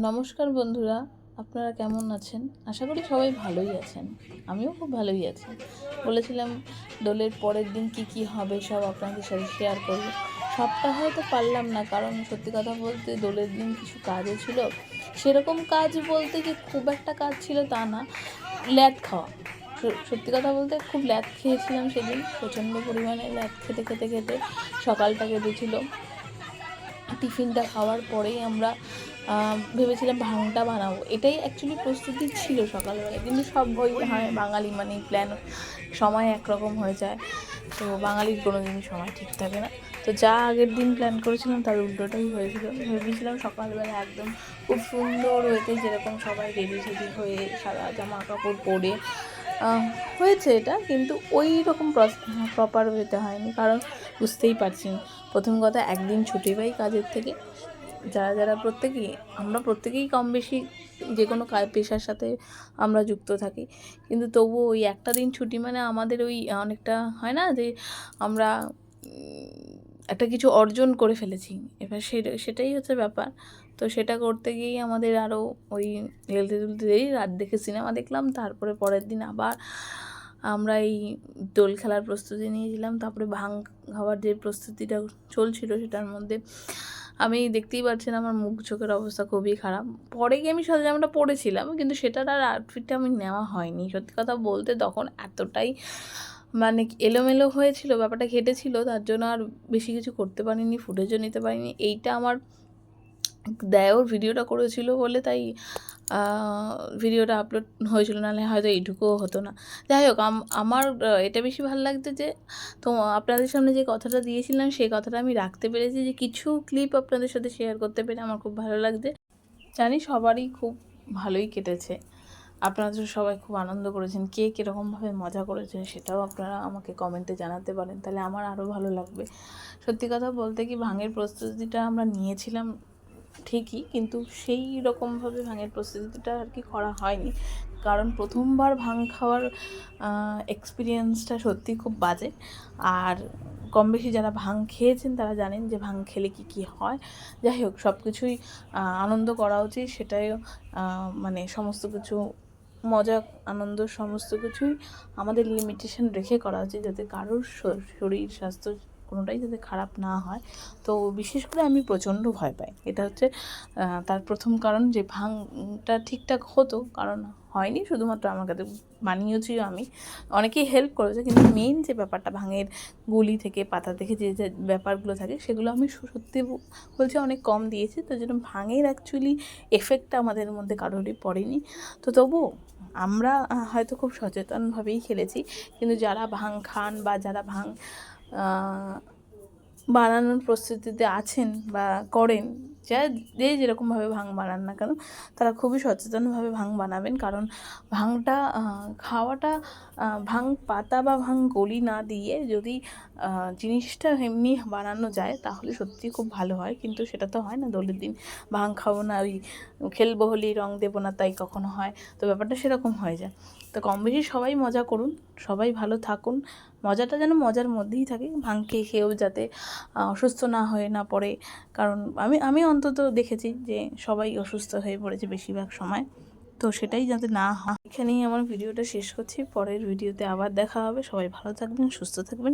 নমস্কার বন্ধুরা, আপনারা কেমন আছেন? আশা করি সবাই ভালোই আছেন। আমিও খুব ভালোই আছি। বলেছিলাম দোলের পরের দিন কি কি হবে সব আপনাদের সাথে শেয়ার করব। সবটা হয়তো পারলাম না, কারণ সত্যি কথা বলতে দোলের দিন কিছু কাজও ছিল। সেরকম কাজ বলতে যে খুব একটা কাজ ছিল তা না, ল্যাদ খাওয়া। সত্যি কথা বলতে খুব ল্যাদ খেয়েছিলাম সেদিন, প্রচণ্ড পরিমাণে ল্যাদ খেতে খেতে খেতে সকালটা কেটেছিল টিফিনটা খাওয়ার পরেই আমরা ভেবেছিলাম ভাঙটা বানাবো। এটাই অ্যাকচুয়ালি প্রস্তুতি ছিল সকালবেলা কিন্তু সব বই হয় বাঙালি মানে প্ল্যান সময় একরকম হয়ে যায়। তো বাঙালির কোনো দিনই সময় ঠিক থাকে না। তো যা আগের দিন প্ল্যান করেছিলাম তার উল্টোটাই হয়েছিল। ভেবেছিলাম সকালবেলা একদম খুব সুন্দর হয়েছে যেরকম সবাই রেডি সেডি হয়ে সাদা জামা কাপড় পরে হয়েছে এটা, কিন্তু ওই রকম প্রপার হতে হয়নি, কারণ বুঝতেই পারছি। প্রথম কথা, একদিন ছুটি পাই কাজের থেকে। যারা যারা প্রত্যেকেই, আমরা প্রত্যেকেই কম বেশি যে কোনো পেশার সাথে আমরা যুক্ত থাকি। কিন্তু তবুও ওই একটা দিন ছুটি মানে আমাদের ওই অনেকটা হয় না যে আমরা একটা কিছু অর্জন করে ফেলেছি। এবার সেটাই হচ্ছে ব্যাপার। তো সেটা করতে গিয়েই আমাদের আরও ওই হেলতে তুলতে দেরি রাত দেখে সিনেমা দেখলাম, তারপরে পরের দিন আবার আমরা এই দোল খেলার প্রস্তুতি নিয়েছিলাম। তারপরে ভাং খাওয়ার যে প্রস্তুতিটা চলছিল সেটার মধ্যে আমি দেখতেই পাচ্ছেন আমার মুখ চোখের অবস্থা খুবই খারাপ। পরে গিয়ে আমি সাদা জামাটা পরেছিলাম, কিন্তু সেটার আর আউটফিটটা আমি নেওয়া হয়নি। সত্যি কথা বলতে তখন এতটাই মানে এলোমেলো হয়েছিল, ব্যাপারটা ঘেটেছিল, তার জন্য আর বেশি কিছু করতে পারিনি, ফুটেজও নিতে পারিনি। এইটা আমার দেওর ভিডিওটা করেছিল বলে তাই ভিডিওটা আপলোড হয়েছিল, নাহলে হয়তো এইটুকুও হতো না। যাই হোক, আম- আমার এটা বেশি ভালো লাগতো যে, তো আপনাদের সামনে যে কথাটা দিয়েছিলাম, সেই কথাটা আমি রাখতে পেরেছি যে, কিছু ক্লিপ আপনাদের সাথে শেয়ার করতে পেরে আমার খুব ভালো লাগছে। জানি সবারই খুব ভালোই কেটেছে। আপনারা তো সবাই খুব আনন্দ করেছেন। কে কীরকমভাবে মজা করেছেন সেটাও আপনারা আমাকে কমেন্টে জানাতে পারেন। তাহলে আমার আরও ভালো লাগবে। সত্যি কথা বলতে কি ভাঙের প্রস্তুতিটা আমরা নিয়েছিলাম ঠিকই, কিন্তু সেই রকমভাবে ভাঙের প্রস্তুতিটা আর কি করা হয়নি। কারণ প্রথমবার ভাং খাওয়ার এক্সপিরিয়েন্সটা সত্যি খুব বাজে। আর কম বেশি যারা ভাং খেয়েছেন তারা জানেন যে ভাং খেলে কি কি হয়। যাই হোক সব কিছুই আনন্দ করা উচিত। সেটাই মানে সমস্ত কিছু মজা আনন্দ সমস্ত কিছুই আমাদের লিমিটেশন রেখে করা উচিত যাতে কারোর শরীর স্বাস্থ্য কোনোটাই যাতে খারাপ না হয়। তো বিশেষ করে আমি প্রচণ্ড ভয় পাই। এটা হচ্ছে তার প্রথম কারণ যে ভাংটা ঠিকঠাক হতো কারণ হয়নি। শুধুমাত্র আমার কাছে বানিয়েছি আমি। অনেকেই হেল্প করেছে কিন্তু মেইন যে ব্যাপারটা ভাঙের গুলি থেকে পাতা থেকে যে যে ব্যাপারগুলো থাকে সেগুলো আমি সত্যি বলছি অনেক কম দিয়েছি। তো যেন ভাঙের অ্যাকচুয়ালি এফেক্টটা আমাদের মধ্যে কারোরই পড়েনি। তো তবুও আমরা হয়তো খুব সচেতনভাবেই খেলেছি। কিন্তু যারা ভাং খান বা যারা ভাং আহ, বানানোর প্রস্তুতিতে আছেন বা করেন, যা যে যেরকমভাবে ভাং বানান না কেন, তারা খুবই সচেতনভাবে ভাং বানাবেন। কারণ ভাংটা খাওয়াটা ভাং পাতা বা ভাং গলি না দিয়ে যদি জিনিসটা এমনি বানানো যায়, তাহলে সত্যি খুব ভালো হয়। কিন্তু সেটা তো হয় না দোলের দিন। ভাং খাব না, ওই খেলব হোলি রং দেবো না, তাই কখনো হয়। তো ব্যাপারটা সেরকম হয়ে যায়। তো কম বেশি সবাই মজা করুন, সবাই ভালো থাকুন। মজাটা যেন মজার মধ্যেই থাকে ভাং খেয়ে খেয়েও যাতে অসুস্থ না হয়ে না পড়ে। কারণ আমি আমি অন্তত দেখেছি যে সবাই অসুস্থ হয়ে পড়েছে বেশিরভাগ সময়। তো সেটাই যাতে না হয়। এখানেই আমার ভিডিওটা শেষ করছি। পরের ভিডিওতে আবার দেখা হবে। সবাই ভালো থাকবেন, সুস্থ থাকবেন।